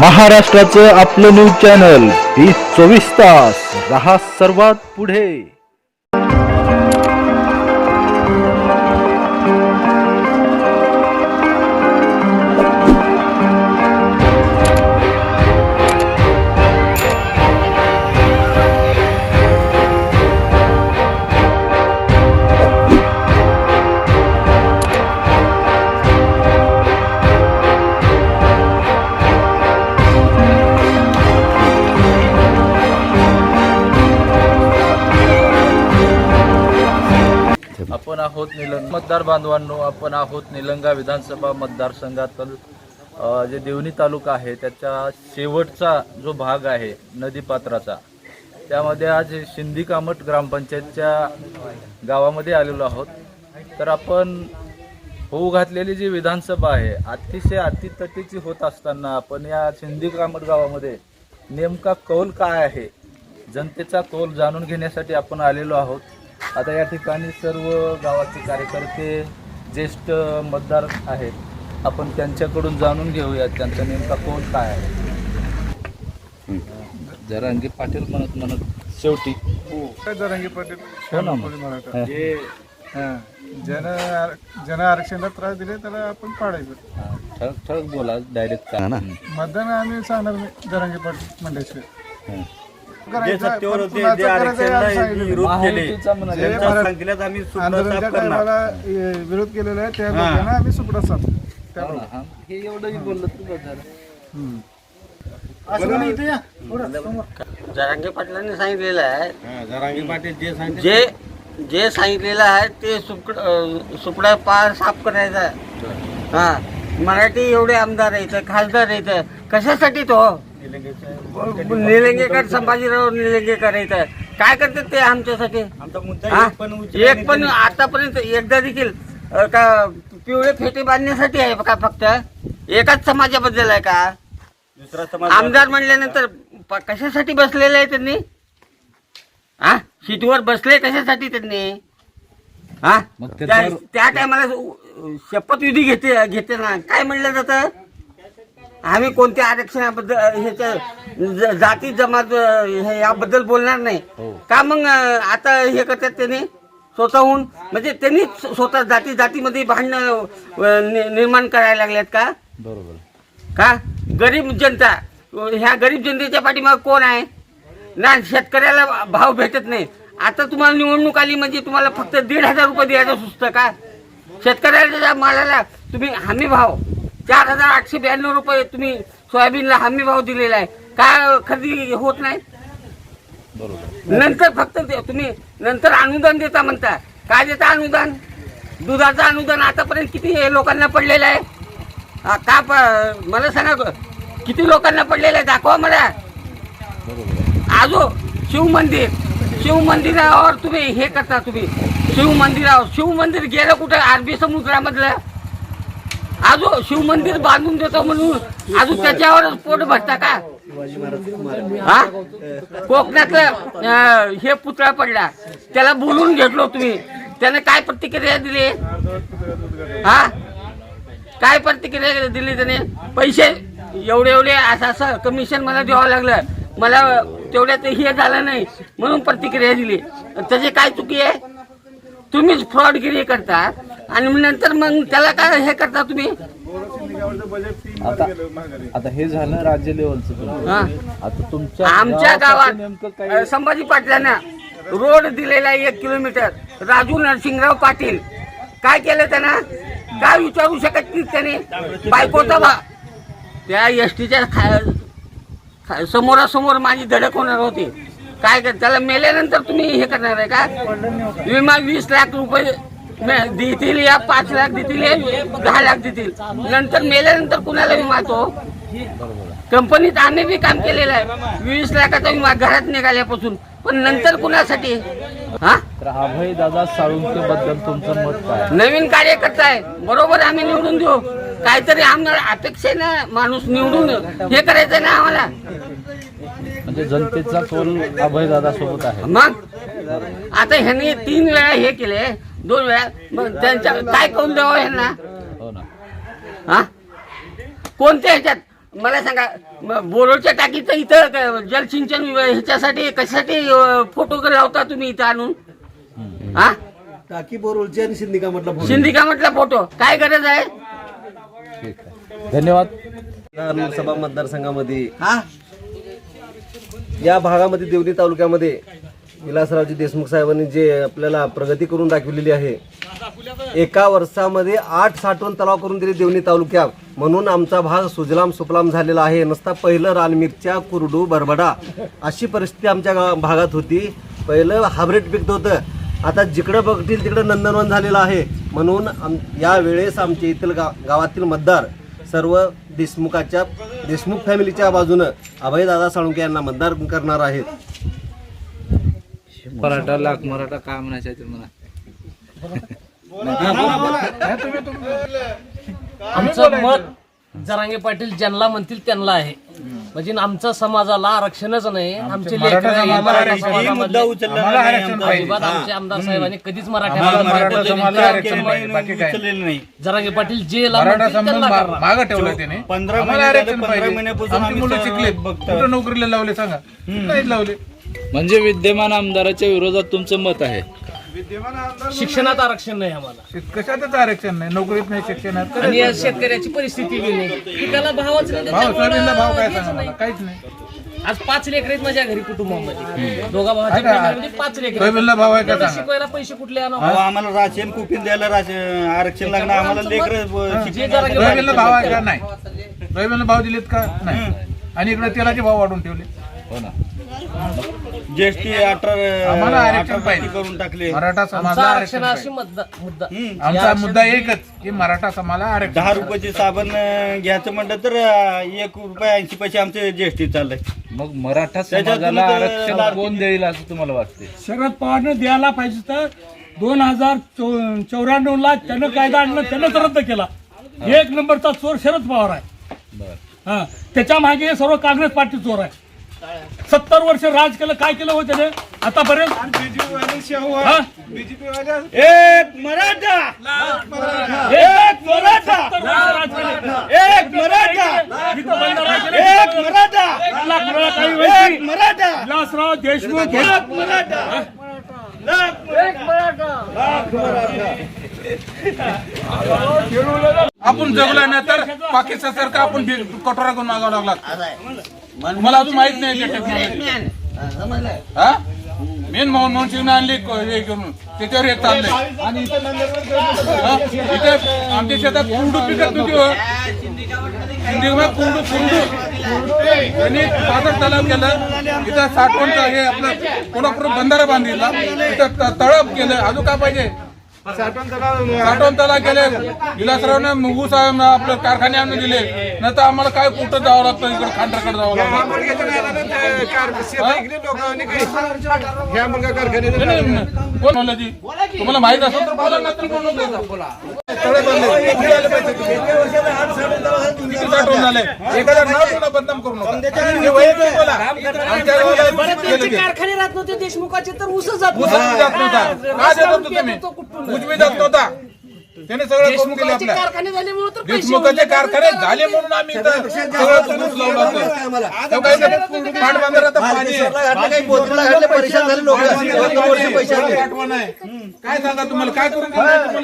महाराष्ट्राचं आपलं news channel ही चोवीस तास. रहा सर्वात पुढे. आहोत निलंग मतदार बांधवांनो आपण आहोत निलंगा विधानसभा मतदारसंघातील जे देवणी तालुका आहे त्याच्या शेवटचा जो भाग आहे नदीपात्राचा त्यामध्ये आज शिंदी कामट ग्रामपंचायतच्या गावामध्ये आलेलो आहोत. तर आपण होऊ घातलेली जी विधानसभा आहे अतिशय अतितटीची होत असताना आपण या शिंदी कामट गावामध्ये नेमका कौल काय आहे? जनतेचा कौल जाणून घेण्यासाठी आपण आलेलो आहोत. आता या ठिकाणी सर्व गावाचे कार्यकर्ते ज्येष्ठ मतदार आहेत. आपण त्यांच्याकडून जाणून घेऊया त्यांचा नेमका कौल काय आहे. जरांगी पाटील म्हणत म्हणत शेवटी. काय जरांगी पाटील? हो ना. मग. कोणी म्हणायचं हां. जन जन आरक्षणाला त्रास दिले त्याला आपण पाडायचं. हा, ठळक ठळक बोला डायरेक्ट काय ना मतदान आम्ही सांगणार नाही जरांगी पाटील म्हणल्याशिवाय हं. जे विरोध केलेला आहे त्या लोकांना आम्ही सुपडा साफ हो एवढंही बोललं तू जरांगे पाटलांनी सांगितलेलं आहे. जे जे सांगितलेलं आहे ते सुपड अं, सुपडा पार साफ करायचा हा. मराठी एवढे आमदार आहेत खासदार आहेत. कशासाठी तो? निलंगेकर संभाजीराव निलंगेकर आहेत काय करतात ते आमच्यासाठी? हा? एक पण आतापर्यंत एकदा देखील अं, का पिवळे फेटे बांधण्यासाठी आहे का फक्त? एकाच समाजाबद्दल आहे का? आमदार म्हणल्यानंतर प- कशासाठी बसलेले आहे त्यांनी? हा? सीटवर बसले कशासाठी त्यांनी? हा? मग त्या त्याच्यावर- त्या टायमाला शपथविधी घेते घेते ना. काय म्हणलं जातं? आम्ही कोणत्या आरक्षणाबद्दल ह्याच्या ज- जाती जमात हे याबद्दल बोलणार नाही. हो. का मग अं, आता हे करतात त्यांनी? स्वतःहून? म्हणजे त्यांनी स्वतः जाती जातीमध्ये भांडणं अं, नि- निर्माण करायला लागल्यात का? बरोबर. का? गरीब जनता ह्या गरीब जनतेच्या पाठीमाग कोण आहे? ना शेतकऱ्याला भाव भेटत नाही. आता तुम्हाला निवडणूक आली म्हणजे तुम्हाला फक्त दीड हजार रुपये द्यायचं सुचतं का? शेतकऱ्याच्या मालाला तुम्ही हमी भाव. चार हजार आठशे ब्याण्णव रुपये तुम्ही सोयाबीनला हमी भाव दिलेला आहे. का खरेदी होत नाही? नंतर फक्त तुम्ही नंतर अनुदान देता म्हणता. काय देता अनुदान? दुधाचं अनुदान आतापर्यंत किती हे लोकांना पडलेलं आहे? का मला सांगा किती लोकांना पडलेलं आहे? दाखवा मला. आजो शिव मंदिर. शिव मंदिरावर तुम्ही हे करता तुम्ही. शिव मंदिरावर शिव मंदिर गेलं कुठं? अरबी समुद्रामधलं? अजून शिव मंदिर बांधून देतो म्हणून. अजून त्याच्यावरच पोट भरता का? हा? कोकणातलं हे पुतळा पडला. त्याला बोलून घेतलो तुम्ही. त्याने काय प्रतिक्रिया दिली? हा? काय प्रतिक्रिया दिली त्याने? पैसे एवढे एवढे असं असं कमिशन मला द्यावं लागलं. मला तेवढ्यात हे झालं नाही म्हणून प्रतिक्रिया दिली. त्याची काय चुकी आहे? तुम्हीच फ्रॉडगिरी करता. आणि मग नंतर मग त्याला काय हे करता तुम्ही? आता हे झालं राज्य लेवलचं हा. आता तुमच्या आमच्या नेमकं गावात काय संभाजी पाटलांना रोड दिलेला आहे एक किलोमीटर. राजू नरसिंगराव पाटील. काय केलं त्यानं? काय विचारू शकत नाही त्याने? बायकोचा भा त्या एस टीच्या समोरासमोर माझी धडक होणार होती. काय कर त्याला मेल्यानंतर तुम्ही हे करणार आहे का? विमा वीस लाख रुपये देतील या पाच लाख देतील या दहा लाख देतील. नंतर मेल्यानंतर कुणाला विमा तो कंपनीत आम्ही बी काम केलेलं आहे. वीस लाखाचा विमा घरात निघाल्यापासून. पण नंतर कुणासाठी? हा? अभय दादा साळुंके बद्दल तुमचं मत काय? नवीन कार्यकर्ता आहे. बरोबर आम्ही निवडून देऊ. काहीतरी आम्हाला अपेक्षेनं माणूस निवडून हे करायचं ना आम्हाला. म्हणजे जनतेचा कौल अभय दादा सोबत आहे. मग? आता ह्यांनी तीन वेळा हे केले. दोन वेळा? मग त्यांच्या काय करून द्यावं ह्यांना? हो ना. हा? कोणत्या ह्याच्यात? मला सांगा बोरोच्या टाकीचं इथं क- जलसिंचन ह्याच्यासाठी कशासाठी फोटो लावता तुम्ही इथं आणून? हा? टाकी बोरवलची आणि सिंधिका म्हटलं सिंधिका म्हटला फोटो काय गरज आहे? ठीक आहे. धन्यवाद. लोकसभा मतदारसंघामध्ये या भागामध्ये देवणी तालुक्यामध्ये विलासरावजी देशमुख साहेबांनी जे आपल्याला प्रगती करून दाखवलेली आहे एका वर्षामध्ये आठ साठवण तलाव करून दिले देवणी तालुक्यात. म्हणून आमचा भाग सुजलाम सुफलाम झालेला आहे. नसता पहिलं रानमिरच्या कुरडू बरबडा अशी परिस्थिती आमच्या भागात होती. पहिलं हायब्रिड पिकत होतं. आता जिकडं बघतील तिकडं नंदनवन झालेलं आहे. म्हणून आम या वेळेस आमच्या इथील गा गावातील मतदार सर्व देशमुखाच्या देशमुख फॅमिलीच्या बाजूनं अभयदादा साळुंके यांना मतदार करणार आहेत. मराठा लाख मराठा काय म्हणायचं आहे ते म्हणा आमचं मत जरांगे पाटील ज्यांना म्हणतील त्यांना आहे. म्हणजे आमच्या समाजाला आरक्षणच नाही आमचे आमदार साहेबांनी कधीच मराठा जरांगे पाटील जे मागे ठेवलं त्याने. शिकले कुठं नोकरीला लावले सांगा? नाही लावले. म्हणजे विद्यमान आमदाराच्या विरोधात तुमचं मत आहे? विद्यमान आमदार शिक्षणात आरक्षण नाही आम्हाला. कशातच आरक्षण नाही नोकरीत नाही शिक्षणात आणि या शेतकऱ्याची परिस्थिती बी नाही. पिकाला भावच नाही भाव सोयाबीनला भाव काय सांगा मला? नाही. काहीच नाही. आज पाच लेकर आहेत माझ्या घरी कुटुंबामध्ये. दोघा भावाच्या फॅमिलीमध्ये पाच लेकर सोयाबीनला भाव आहे का सांगा? शिकवायला पैसे कुठले आणा अहो, आम्हाला राशन कुपीन द्यायला राशन आरक्षण लागणार आम्हाला लेकर जे जरा सोयाबीनला भाव आहे का नाही? सोयाबीनला भाव दिलेत का? नाही. आणि इकडे तेलाचे भाव वाढवून ठेवले. हो ना. जीएसटी अठरा आम्हाला आरक्षण पाहिजे. करून टाकले. मराठा आमचा समाजाला आरक्षण आरक्षणाशी पाहिजे. मुद्दा मुद्दा आमचा मुद्दा एकच की मराठा समाजाला आरक्षण दहा. रुपयाचे साबण अं, घ्यायचं म्हटलं तर अं, एक रुपये ऐंशी पैसे आमचे जीएसटी चाललंय मग मराठा समाजाला तर आरक्षण कोण देईल असं तुम्हाला वाटते शरद पवारनं द्यायला पाहिजे तर दोन हजार चौऱ्याण्णव ला त्यानं कायदा आणला त्यानंच रद्द केला. एक नंबरचा चोर शरद पवार आहे. बर. हा. त्याच्यामागे सर्व काँग्रेस पार्टी चोर आहे. सत्तर वर्ष राज केलं काय केलं हो त्याने? आतापर्यंत? बीजेपी वाले शाहू हा? बीजेपी वाले एक मराठा! एक मराठा! राज केलं. एक मराठा! इथं बंधारा केलं. एक मराठा लाख वेळा काही एक मराठा! विलासराव देशमुख हे? एक मराठा! आपण जगलो नाही तर पाकिस्तान सारखं आपण कटोरा करून मागावं लागला. मला अजून माहीत नाही ते टेक्नॉलॉजी हा मेन मनमोहन सिंग आणली क- हे करून. त्याच्यावर हे चाललंय. आणि इथं हा? आमच्या शेतात कुरडू पिकत होती हो. कुरडू कुरडू त्यांनी पाचक तलाव केलं. इथं साठवणचं हे आपलं कोल्हापूर बंधारा बांधितला इथं त- तळप केलं. अजून काय पाहिजे साठवण तलाव साठवण तलाव केले. विलासरावने ऊस आहे, आपलं कारखाने आणून दिले. नाही तर आम्हाला काय कुठं जावं लागतं? इकडे खांडराकडे जावं लागतं. कोण म्हणलं ती? तुम्हाला माहीत असेल तर बोला ना तर कोण साठवून झाले? नाव सुद्धा बदनाम करू नका हे वैयक्तिक बोला आमच्या गावाला केलं ते. कारखाने राहत नव्हते देशमुखाचे तर जात ऊस जात नव्हता का देत होतो तुम्ही ऊस बी जात नव्हता त्याने सगळं करून दिलं आपल्या कारखाने झाल्यामुळे तर पैसे देशमुखाचे कारखाने झाले म्हणून आम्ही इथं सगळं लावलं होतं तेव्हा काय पाणी आहे. आठवण आहे काय सांगा तुम्हाला काय करून तुम्हाला